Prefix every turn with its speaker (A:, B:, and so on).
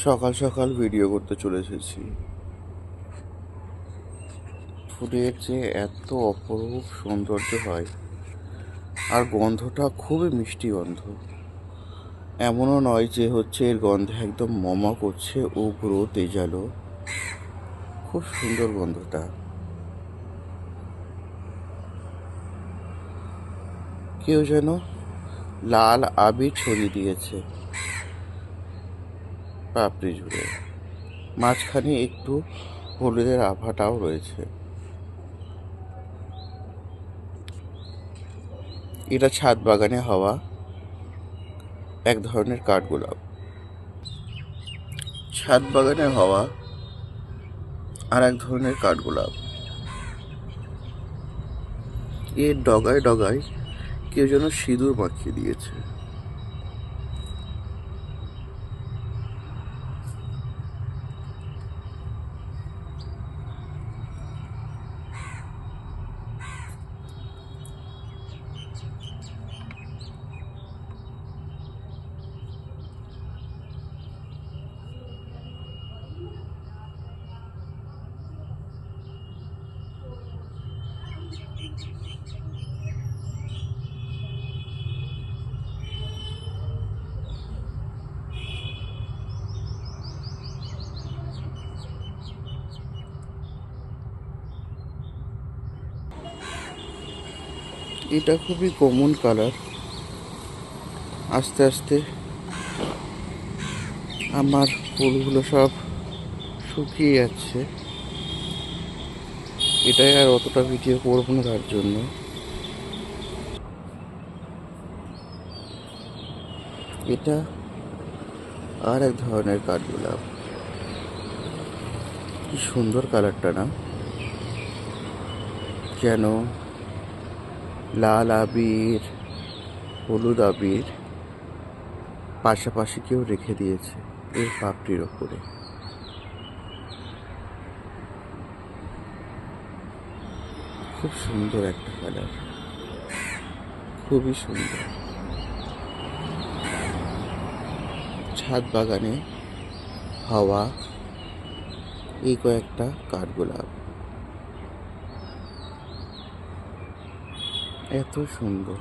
A: সকাল সকাল ভিডিও করতে চলে এসেছি। ফুলের যে এত অপরূপ সৌন্দর্য হয়, আর গন্ধটা খুবই মিষ্টি গন্ধ। এমনও নয় যে হচ্ছে এর গন্ধে একদম মমা করছে উগ্র তেজালো। খুব সুন্দর গন্ধটা। কেউ যেন লাল আবির ছড়িয়ে দিয়েছে। পাপড়ি জুড়ে মাঝখানে একটু হলুদের আভাটাও রয়েছে। এটা ছাদ বাগানে হওয়া এক ধরনের কাঠগোলাপ। ছাদ বাগানে হওয়া আর এক ধরনের কাঠগোলাপ। এর ডগায় ডগায় কেউ যেন সিঁদুর মাখিয়ে দিয়েছে। এটা খুবই কমন কালার আস্তে আস্তে আমার ফুলগুলো সব শুকিয়ে যাচ্ছে। এটাই আর অতটা ভিডিও করব না তার জন্য। এটা আর এক ধরনের কাঠগোলাপ কি সুন্দর কালারটা না? যেন লাল আবির, হলুদ আবির পাশাপাশি কেউ রেখে দিয়েছে এর পাপটির ওপরে। খুব সুন্দর একটা কালার খুবই সুন্দর। ছাদ বাগানে হাওয়া এই কয়েকটা কাঠগোলাপ এত সুন্দর।